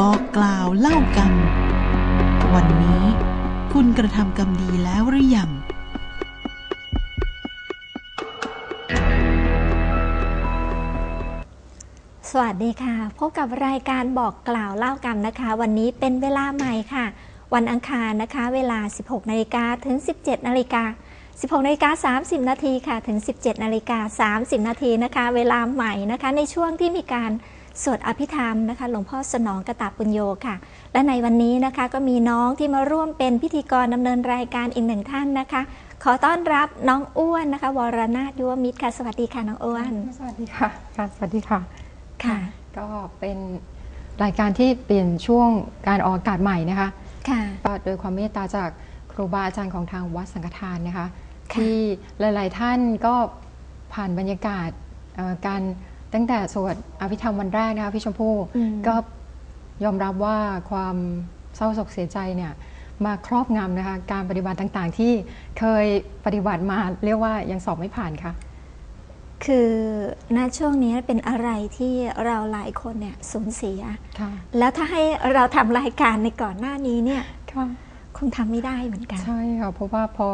บอกกล่าวเล่ากัน วันนี้คุณกระทำกรรมดีแล้วหรือยังสวัสดีค่ะ พบกับรายการบอกกล่าวเล่ากรรมนะคะ วันนี้เป็นเวลาใหม่ค่ะ วันอังคารนะคะ เวลา 16นาฬิกาถึง 17นาฬิกา16นาฬิกา30นาทีค่ะ ถึง 17นาฬิกา30นาทีนะคะ เวลาใหม่นะคะ ในช่วงที่มีการ สวดอภิธรรมนะคะหลวงพ่อสนองกระตาปุญโยค่ะ และในวันนี้นะคะก็มีน้องที่มาร่วมเป็นพิธีกรดำเนินรายการอีกหนึ่งท่านนะคะ ขอต้อนรับน้องอ้วนนะคะ วรนาถยุวมิตรค่ะสวัสดีค่ะน้องอ้วน สวัสดีค่ะค่ะสวัสดีค่ะค่ะ ก็เป็นรายการที่เปลี่ยนช่วงการออกอากาศใหม่นะคะค่ะก็โดยความเมตตาจากครูบาอาจารย์ของทางวัดสังฆทานนะคะค่ะที่หลาย ๆ ท่านก็ผ่านบรรยากาศเอ่อการ ตั้งแต่สวดอภิธรรมวันแรกนะคะพี่ชมพู่อืมก็ยอมรับว่าความเศร้าโศกเสียใจเนี่ยมาครอบงำนะคะการปฏิบัติต่างๆ ที่เคยปฏิบัติมาเรียกว่ายังสอบไม่ผ่านค่ะ คือณช่วงนี้เป็นอะไรที่เราหลายคนเนี่ยสูญเสียค่ะแล้วถ้าให้เราทำรายการในก่อนหน้านี้เนี่ยค่ะคงทำไม่ได้เหมือนกัน ใช่ค่ะเพราะว่าพอ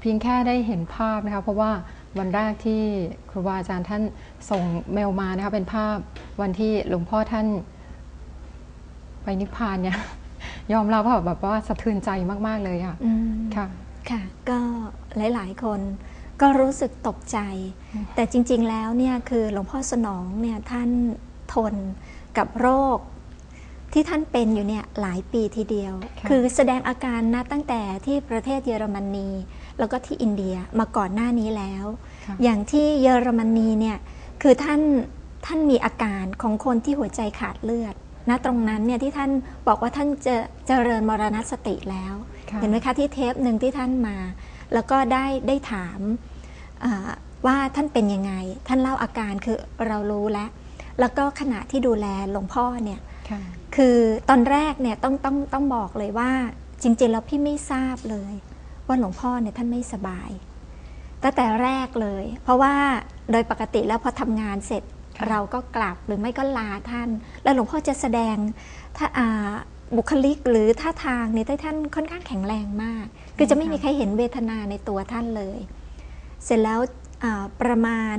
เพียงแค่ได้เห็นภาพนะคะเพราะว่า วันแรกที่ครูบาอาจารย์ท่านส่งเมลมานะคะเป็นภาพวันที่หลวงพ่อท่านไปนิพพานเนี่ยยอมรับว่าแบบว่าสะเทือนใจมาก ๆ เลยค่ะอืมค่ะค่ะก็หลาย ๆ คนก็รู้สึกตกใจ แต่จริง ๆ แล้วเนี่ยคือหลวงพ่อสนองเนี่ยท่านทนกับโรคที่ท่านเป็นอยู่เนี่ยหลายปีทีเดียวค่ะคือแสดงอาการนะตั้งแต่ที่ประเทศเยอรมนี แล้วก็ที่อินเดียมาก่อนหน้านี้แล้วค่ะอย่างที่เยอรมนีเนี่ยคือท่านท่านมีอาการของคนที่หัวใจขาดเลือดณตรงนั้นเนี่ยที่ท่านบอกว่าท่านจะเจริญมรณสติแล้วค่ะเห็นไหมคะที่เทปหนึ่งที่ท่านมา แล้วก็ได้ได้ถามอ่าว่าท่านเป็นยังไง ท่านเล่าอาการคือเรารู้แล้ว แล้วก็ขณะที่ดูแลหลวงพ่อเนี่ยค่ะคือตอนแรกเนี่ยต้องต้องต้องบอกเลยว่าจริงๆแล้วพี่ไม่ทราบเลย ว่าหลวงพ่อเนี่ยท่านไม่สบาย ตั้งแต่แรกเลย เพราะว่าโดยปกติแล้วพอทำงานเสร็จค่ะเราก็กลับหรือไม่ก็ลาท่าน แล้วหลวงพ่อจะแสดงถ้าอ่าบุคลิกหรือท่าทางเนี่ยท่านค่อนข้างแข็งแรงมาก คือจะไม่มีใครเห็นเวทนาในตัวท่านเลย เสร็จแล้วอ่าประมาณ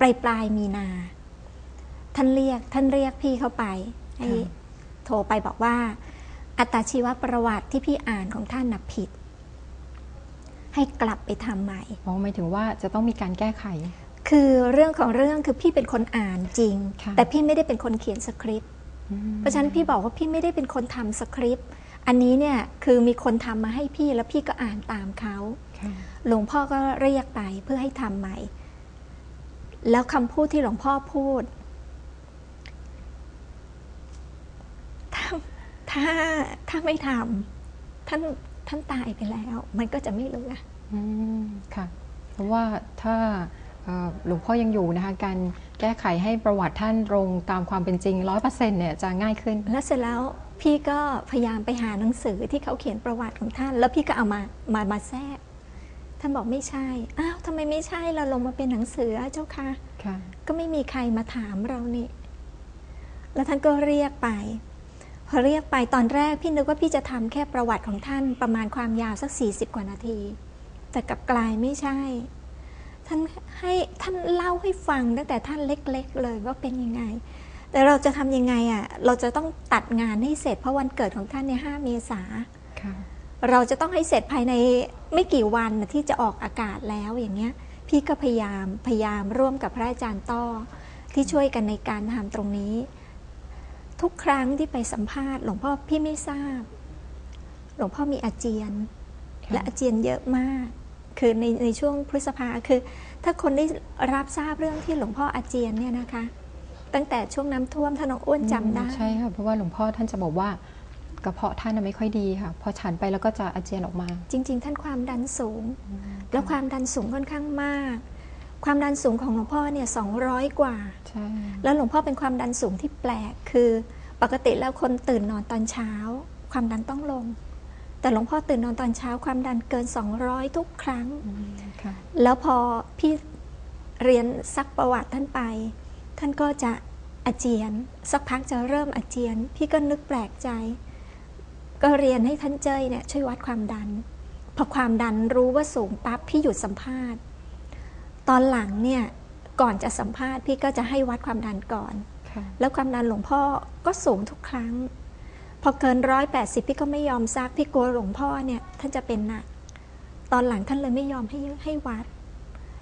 ปลายปลายๆมีนา ท่านเรียกท่านเรียกพี่เข้าไปให้ค่ะโทรไปบอกว่า อัตชีวประวัติที่พี่อ่านของท่านน่ะผิด ให้กลับไปทำใหม่มองหมายถึงว่าจะต้องมีการแก้ไข คือเรื่องของเรื่องคือพี่เป็นคนอ่านจริงค่ะแต่พี่ไม่ได้เป็นคนเขียนสคริปต์อืมเพราะฉะนั้นพี่บอกว่าพี่ไม่ได้เป็นคนทำสคริปต์อันนี้เนี่ยคือมีคนทำมาให้พี่แล้วพี่ก็อ่านตามเขาค่ะหลวงพ่อก็เรียกไปเพื่อให้ทำใหม่ แล้วคำพูดที่หลวงพ่อพูด ถ้า ถ้าถ้าไม่ทำท่านท่านตายไปแล้ว มันก็จะไม่เหลืออืมค่ะ เพราะว่าถ้าเอ่อหลวงพ่อยังอยู่นะคะการแก้ไขให้ประวัติท่านตรงตามความเป็นจริงร้อยเปอร์เซ็นต์เนี่ยจะง่ายขึ้น แล้วเสร็จแล้วพี่ก็พยายามไปหาหนังสือที่เขาเขียนประวัติของท่าน แล้วพี่ก็เอามามามาแทรกท่านบอกไม่ใช่อ้าวทำไมไม่ใช่เราลงมาเป็นหนังสือเจ้าค่ะค่ะก็ไม่มีใครมาถามเรานี่แล้วท่านก็เรียกไป พอเรียกไปตอนแรกพี่นึกว่าพี่จะทำแค่ประวัติของท่านประมาณความยาวสัก 40 กว่านาที แต่กลับกลายไม่ใช่ ท่านให้ท่านเล่าให้ฟังตั้งแต่ท่านเล็กๆเลยว่าเป็นยังไง แต่เราจะทำยังไงอะเราจะต้องตัดงานให้เสร็จเพราะวันเกิดของท่านในย5เมษาค่ะเราจะต้องให้เสร็จภายในไม่กี่วันน่ะที่จะออกอากาศแล้วอย่างเงี้ย พี่ก็พยายามพยายามร่วมกับพระอาจารย์ต้อที่ช่วยกันในการทำตรงนี้ ทุกครั้งที่ไปสัมภาษณ์หลวงพ่อพี่ไม่ทราบ หลวงพ่อมีอาเจียนค่ะและอาเจียนเยอะมาก คือในในช่วงพฤษภาคือ ถ้าคนได้รับทราบเรื่องที่หลวงพ่ออาเจียนเนี่ยนะคะ ตั้งแต่ช่วงน้ำท่วมท่านองอ้วนจำได้ใช่ค่ะเพราะว่าหลวงพ่อท่านจะบอกว่ากระเพาะท่านน่ะไม่ค่อยดีค่ะ พอฉันไปแล้วก็จะอาเจียนออกมา จริง ๆ ท่านความดันสูง แล้วความดันสูงค่อนข้างมาก ความดันสูงของหลวงพ่อเนี่ยสองกว่าใช่แล้วหลวงพ่อเป็นความดันสูงที่แปลก คือปกติแล้วคนตื่นนอนตอนเช้า ความดันต้องลง แต่หลวงพ่อตื่นนอนตอนเช้า ความดันเกิน 200 ทุกครั้งอืมค่ะแล้วพอพี่เรียนซักประวัติท่านไป ท่านก็จะออาเจียน สักพักจะเริ่มอาเจียน พี่ก็นึกแปลกใจ ก็เรียนให้ท่านเจ้ยเนี่ยช่วยวัดความดัน พอความดันรู้ว่าสูงปั๊บพี่หยุดสัมภาษณ์ ตอนหลังเนี่ยก่อนจะสัมภาษณ์พี่ก็จะให้วัดความดันก่อนค่ะแล้วความดันหลวงพ่อก็สูงทุกครั้ง พอเกินร้อยแปดสิบพี่ก็ไม่ยอมซักพี่กลัวหลวงพ่อเนี่ยท่านจะเป็นหนัก ตอนหลังท่านเลยไม่ยอมให้ให้วัด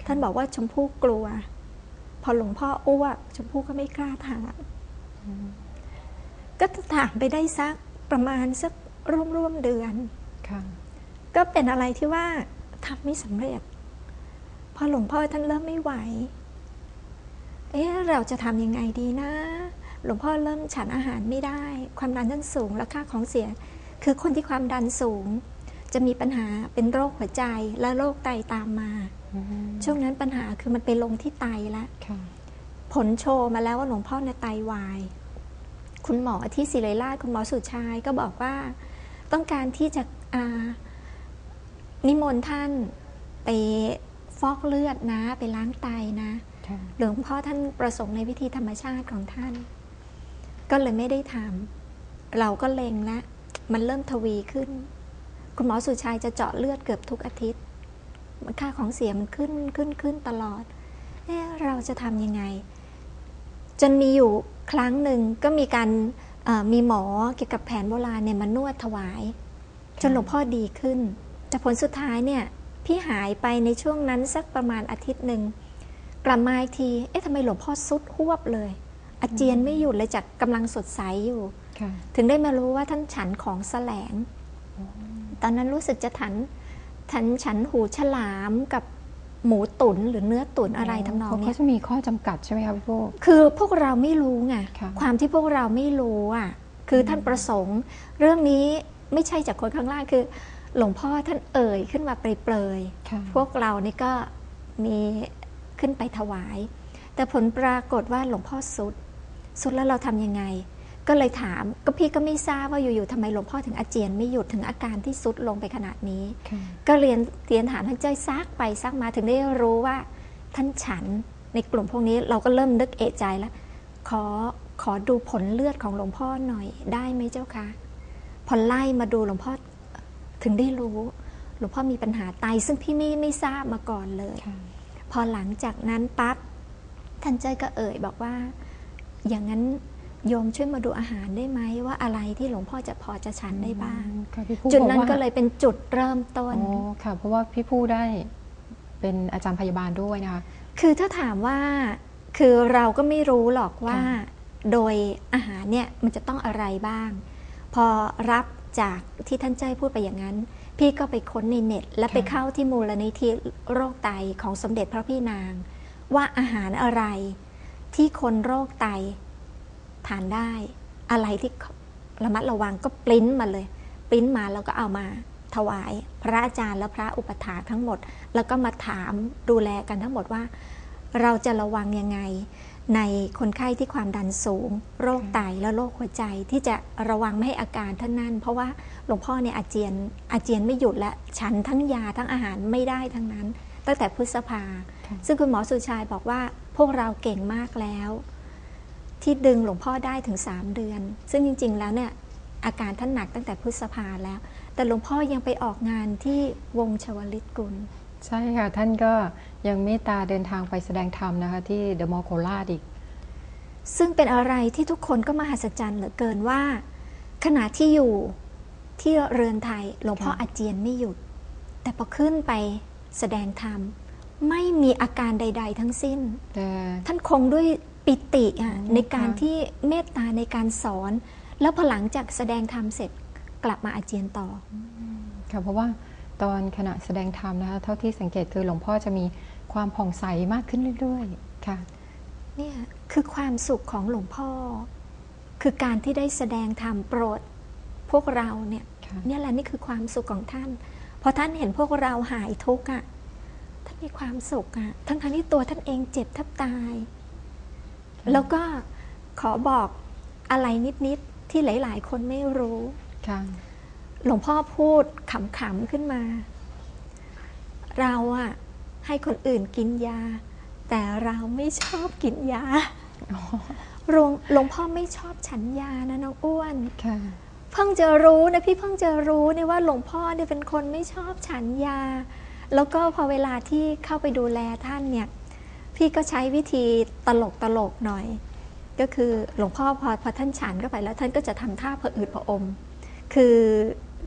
ท่านบอกว่าชมพู่กลัว พอหลวงพ่ออ้วกชมพู่ก็ไม่กล้าถามก็ถามไปได้สักประมาณสักร่วมร่วมๆเดือนค่ะก็เป็นอะไรที่ว่าทำไม่สำเร็จ พอหลวงพ่อท่านเริ่มไม่ไหว เอ๊ะเราจะทำยังไงดีนะ หลวงพ่อเริ่มฉันอาหารไม่ได้ ความดันท่านสูงและค่าของเสีย คือคนที่ความดันสูง จะมีปัญหาเป็นโรคหัวใจและโรคไตตามมาอืมช่วงนั้นปัญหาคือมันไปลงที่ไตแล้วค่ะผลโชว์มาแล้วว่าหลวงพ่อในยไตวาย คุณหมอที่ศิริราชคุณหมอสุชายก็บอกว่า ต้องการที่จะอ่านิมนต์ท่านไป ฟอกเลือดนะ ไปล้างไตนะค่ะหลวงพ่อท่านประสงค์ในวิธีธรรมชาติของท่าน ก็เลยไม่ได้ทำเราก็เล็งแล้วมันเริ่มทวีขึ้น คุณหมอสุชายจะเจาะเลือดเกือบทุกอาทิตย์ ค่าของเสียมันขึ้นขึ้นขึ้นตลอดเอ๊ะเราจะทำยังไง จนมีอยู่ครั้งหนึ่งก็มีการเอ่อมีหมอเกี่ยวกับแผนโบราณเนี่ยมานวดถวาย จนหลวงพ่อดีขึ้นแต่ผลสุดท้ายเนี่ย พี่หายไปในช่วงนั้นสักประมาณอาทิตย์หนึ่งกลับมาอีกที เอ๊ะทำไมหลวงพ่อสุดหวบเลย อาเจียนไม่หยุดเลยจากกำลังสดใสอยู่ค่ะถึงได้มารู้ว่าท่านฉันของแสลง ตอนนั้นรู้สึกจะฉันฉันฉันหูฉลามกับหมูตุ๋นหรือเนื้อตุ๋นอะไรทำนองเขาเนี้เขายจะมีข้อจำกัดใช่ไหมคะพี่โป้คือพวกเราไม่รู้ไงค่ะความที่พวกเราไม่รู้อะคือท่านประสงค์ เรื่องนี้ไม่ใช่จากคนข้างล่างคือ หลวงพ่อท่านเอ่ยขึ้นมาเปรยๆค่ะพวกเรานี่ก็มีขึ้นไปถวาย แต่ผลปรากฏว่าหลวงพ่อสุด สุดแล้วเราทำยังไง ก็เลยถามก็พี่ก็ไม่ทราบว่าอยู่ๆทำไมหลวงพ่อถึงอาเจียนไม่หยุดถึงอาการที่สุดลงไปขนาดนี้ค่ะก็เรียนเรียนถามท่านเจ้ยซักไปซักมาถึงได้รู้ว่าท่านฉันในกลุ่มพวกนี้เราก็เริ่มนึกเอะใจแล้ว ขอขอดูผลเลือดของหลวงพ่อหน่อยได้ไหมเจ้าคะพอไล่มาดูหลวงพ่อ ถึงได้รู้หลวงพ่อมีปัญหาไตซึ่งพี่ไม่ไม่ทราบมาก่อนเลยค่ะพอหลังจากนั้นปั๊บท่านเจ้ยก็เอ่ยบอกว่า อย่างนั้นโยมช่วยมาดูอาหารได้ไหมว่าอะไรที่หลวงพ่อจะพอจะฉันได้บ้างค่ะพี่ผู้จุดนั้นบอกว่าก็เลยเป็นจุดเริ่มต้นอ๋อค่ะ เพราะว่าพี่ผู้ได้เป็นอาจารย์พยาบาลด้วยนะคะ คือถ้าถามว่าคือเราก็ไม่รู้หรอกว่าค่ะโดยอาหารเนี่ยมันจะต้องอะไรบ้าง พอรับ จากที่ท่านเจ้ยพูดไปอย่างนั้น พี่ก็ไปค้นในเน็ต และไปเข้าที่มูลนิธิโรคไตของสมเด็จพระพี่นาง ว่าอาหารอะไรที่คนโรคไตทานได้ อะไรที่ระมัดระวังก็ปริ้นมาเลย ปริ้นมาแล้วก็เอามาถวายพระอาจารย์และพระอุปถาทั้งหมด แล้วก็มาถามดูแลกันทั้งหมดว่า เราจะระวังยังไง ในคนไข้ที่ความดันสูง โรคไตและโรคหัวใจที่จะระวังไม่ให้อาการท่านนั้น เพราะว่าหลวงพ่อเนี่ยอาเจียนอาเจียนไม่หยุดและฉันทั้งยาทั้งอาหารไม่ได้ทั้งนั้น ตั้งแต่พฤษภาค่ะซึ่งคุณหมอสุชายบอกว่าพวกเราเก่งมากแล้ว ที่ดึงหลวงพ่อได้ถึง 3 เดือน ซึ่งจริง ๆ แล้วเนี่ยอาการท่านหนักตั้งแต่พฤษภาแล้ว แต่หลวงพ่อยังไปออกงานที่วงชวลิตกุล ใช่ค่ะ ท่านก็ยังเมตตาเดินทางไปแสดงธรรมนะคะ ที่เดอะมอลล์โคราชอีก ซึ่งเป็นอะไรที่ทุกคนก็มหัศจรรย์เหลือเกินว่า ขณะที่อยู่ที่เรือนไทยหลวงพ่อค่ะอาเจียนไม่หยุด แต่พอขึ้นไปแสดงธรรม ไม่มีอาการใด ๆ ทั้งสิ้นแต่ท่านคงด้วยปิติอะอ๋อในการค่ะที่เมตตาในการสอน แล้วพอหลังจากแสดงธรรมเสร็จกลับมาอาเจียนต่อค่ะเพราะว่า ตอนขณะแสดงธรรมนะคะเท่าที่สังเกตคือหลวงพ่อจะมีความผ่องใสมากขึ้นเรื่อยๆค่ะเนี่ยคือความสุขของหลวงพ่อ คือการที่ได้แสดงธรรมโปรดพวกเราเนี่ยค่ะเนี่ยแหละนี่คือความสุขของท่านพอท่านเห็นพวกเราหายทุกข์อะท่านมีความสุขอะทั้งทั้งๆที่ตัวท่านเองเจ็บแทบตาย แล้วก็ขอบอกอะไรนิดๆที่หลาย ๆ คนไม่รู้ค่ะ หลวงพ่อพูดขำๆขึ้นมา เราอะให้คนอื่นกินยา แต่เราไม่ชอบกินยาหลวงหลวงพ่อไม่ชอบฉันยานะน้องอ้วนค่ะเพิ่งจะรู้นะพี่เพิ่งจะรู้เนี่ยว่าหลวงพ่อเนี่ยเป็นคนไม่ชอบฉันยา แล้วก็พอเวลาที่เข้าไปดูแลท่านเนี่ย พี่ก็ใช้วิธีตลกตลกๆหน่อย ก็คือหลวงพ่อพอพอท่านฉันเข้าไปแล้วท่านก็จะทำท่าผะอืดผะอม คือ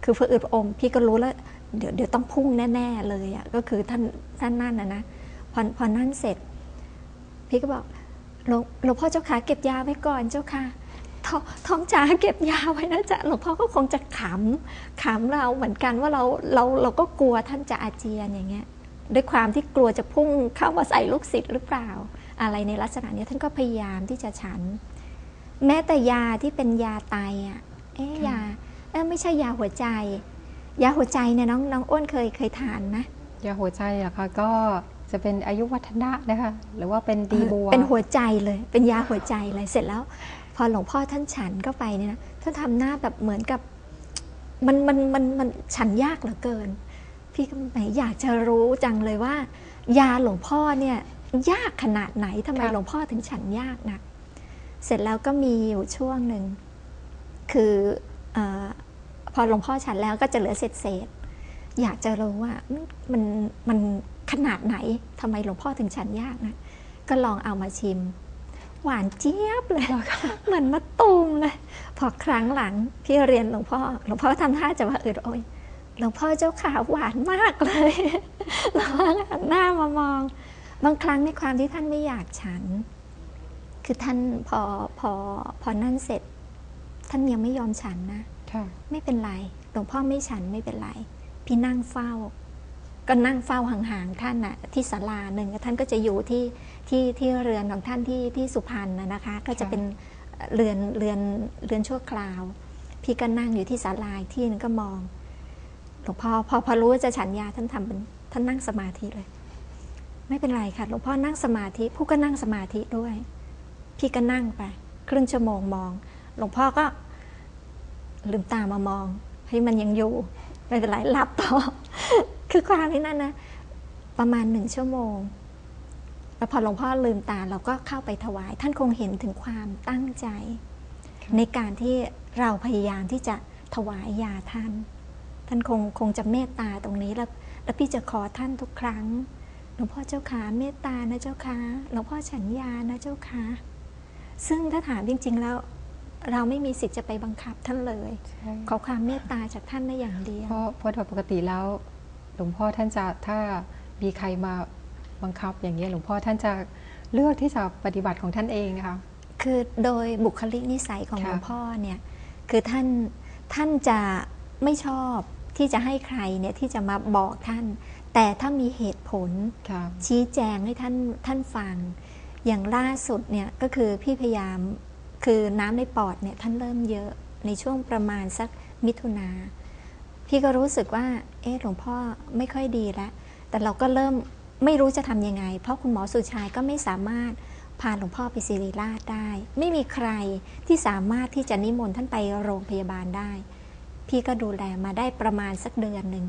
คือผะอืดผะอมพี่ก็รู้แล้วเดี๋ยวเดี๋ยวต้องพุ่งแน่ ๆ เลยอะ่ะก็คือท่านท่านนั่นนะนะพอพอนั่นเสร็จ พี่ก็บอกหลวงหลวงพ่อเจ้าขาเก็บยาไว้ก่อนเจ้าค่ะทท้องจ๋าเก็บยาไว้นะจ๊ะหลวงพ่อก็คงจะขำขำเราเหมือนกันว่าเราเราเราก็กลัวท่านจะอาเจียนอย่างเงี้ย ด้วยความที่กลัวจะพุ่งเข้ามาใส่ลูกศิษย์หรือเปล่า อะไรในลักษณะนี้ท่านก็พยายามที่จะฉัน แม้แต่ยาที่เป็นยาไตอะเอ๊ยา ไม่ใช่ยาหัวใจ ยาหัวใจเนี่ยน้องน้องอ้วนเคยเคยทานไหมยาหัวใจอะค่ะก็จะเป็นอายุวัฒนะนะคะหรือว่าเป็นดีบัวเป็นหัวใจเลย เป็นยาหัวใจเลยเสร็จแล้ว พอหลวงพ่อท่านฉันเข้าไปเนี่ยนะท่านทำหน้าแบบเหมือนกับมันมันมันมันฉันยากเหลือเกิน พี่ก็ไหนอยากจะรู้จังเลยว่า ยาหลวงพ่อเนี่ยยากขนาดไหนทำไมหลวงพ่อถึงฉันยากนะเสร็จแล้วก็มีอยู่ช่วงหนึ่งคือเออ พอหลวงพ่อฉันแล้วก็จะเหลือเศษเศษๆอยากจะรู้ว่ามันมันขนาดไหนทำไมหลวงพ่อถึงฉันยากนะ ก็ลองเอามาชิม หวานเจี๊ยบเลยเหมือนมะตูมเลยพอครั้งหลังพี่เรียนหลวงพ่อ หลวงพ่อทำท่าจะว่าเออโอ้ยหลวงพ่อเจ้าขาหวานมากเลยหลวงพ่อหันหน้ามามอง บางครั้งในความที่ท่านไม่อยากฉัน คือท่านพอพอพอนั่นเสร็จ ท่านยังไม่ยอมฉันนะค่ะไม่เป็นไรหลวงพ่อไม่ฉันไม่เป็นไร พี่นั่งเฝ้า ก็นั่งเฝ้าห่างๆท่านน่ะที่ศาลาหนึ่งท่านก็จะอยู่ที่ที่ที่เรือนของท่านที่ที่สุพรรณนะนะคะ ก็จะเป็นเรือนเรือนเรือนชั่วคราว พี่ก็นั่งอยู่ที่ศาลาอีกที่นึงก็มองหลวงพ่อพอพอรู้ว่าจะฉันยาท่านทำเป็นท่านนั่งสมาธิเลย ไม่เป็นไรค่ะหลวงพ่อนั่งสมาธิผู้ก็นั่งสมาธิด้วย พี่ก็นั่งไป ครึ่งชั่วโมงมอง หลวงพ่อก็ ลืมตามามองให้ยมันยังอยู่ ไม่เป็นไรหลับต่อ คือความที่นั่นนะประมาณหนึ่งชั่วโมงแล้วพอหลวงพ่อลืมตาเราก็เข้าไปถวาย ท่านคงเห็นถึงความตั้งใจ ในการที่เราพยายามที่จะถวายยาท่าน ท่านคงคงจะเมตตาตรงนี้แล้วแล้วพี่จะขอท่านทุกครั้งหลวงพ่อเจ้าขาเมตตานะเจ้าค่ะหลวงพ่อฉันยานะเจ้าค่ะซึ่งถ้าถามจริง ๆ แล้ว เราไม่มีสิทธิ์จะไปบังคับท่านเลยใช่ขอความเมตตาจากท่านได้อย่างเดียวเพราะเพราะโดยปกติแล้วหลวงพ่อท่านจะถ้ามีใครมาบังคับอย่างนี้ยหลวงพ่อท่านจะเลือกที่จะปฏิบัติของท่านเองนะคะคือโดยบุคลิกนิสัยของค่ะหลวงพ่อเนี่ยคือท่านท่านจะไม่ชอบที่จะให้ใครเนี่ยที่จะมาบอกท่าน แต่ถ้ามีเหตุผลค่ะชี้แจงให้ท่านท่านฟัง อย่างล่าสุดเนี่ยก็คือพี่พยายาม คือน้ำในปอดเนี่ยท่านเริ่มเยอะในช่วงประมาณสักมิถุนาพี่ก็รู้สึกว่า เอ๊ะหลวงพ่อไม่ค่อยดีแล้วแต่เราก็เริ่มไม่รู้จะทำยังไง เพราะคุณหมอสุชายก็ไม่สามารถพาหลวงพ่อไปศิริราชได้ ไม่มีใครที่สามารถที่จะนิมนต์ท่านไปโรงพยาบาลได้ พี่ก็ดูแลมาได้ประมาณสักเดือนหนึ่ง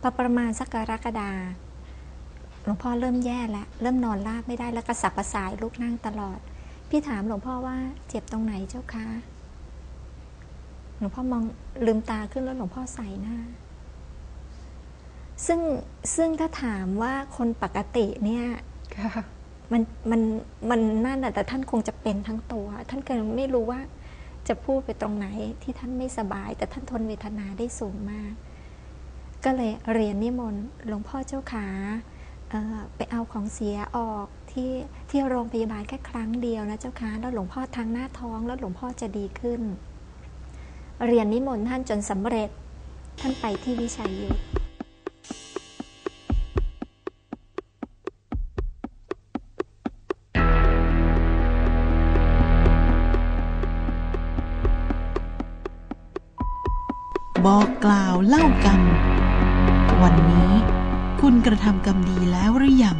พอประมาณสักกรกฎาหลวงพ่อเริ่มแย่แล้ว เริ่มนอนราบไม่ได้แล้วกระสับกระส่ายลุกนั่งตลอด พี่ถามหลวงพ่อว่าเจ็บตรงไหนเจ้าคะหลวงพ่อมองลืมตาขึ้นแล้วหลวงพ่อใส่หน้า ซึ่งซึ่งถ้าถามว่าคนปกติเนี่ยค่ะมันมันมันนั่นแหะแต่ท่านคงจะเป็นทั้งตัว ท่านก็ไม่รู้ว่าจะพูดไปตรงไหนที่ท่านไม่สบาย แต่ท่านทนเวทนาได้สูงมาก ก็เลยเรียนนิมนต์หลวงพ่อเจ้าขาเอ่อไปเอาของเสียออก ที่ที่โรงพยาบาลแค่ครั้งเดียวนะเจ้าคะแล้วหลวงพ่อทางหน้าท้องแล้วหลวงพ่อจะดีขึ้น เรียนนิมนต์ท่านจนสำเร็จ ท่านไปที่วิชัยยุทธบอกกล่าวเล่ากรรม วันนี้คุณกระทำกรรมดีแล้วหรือยัง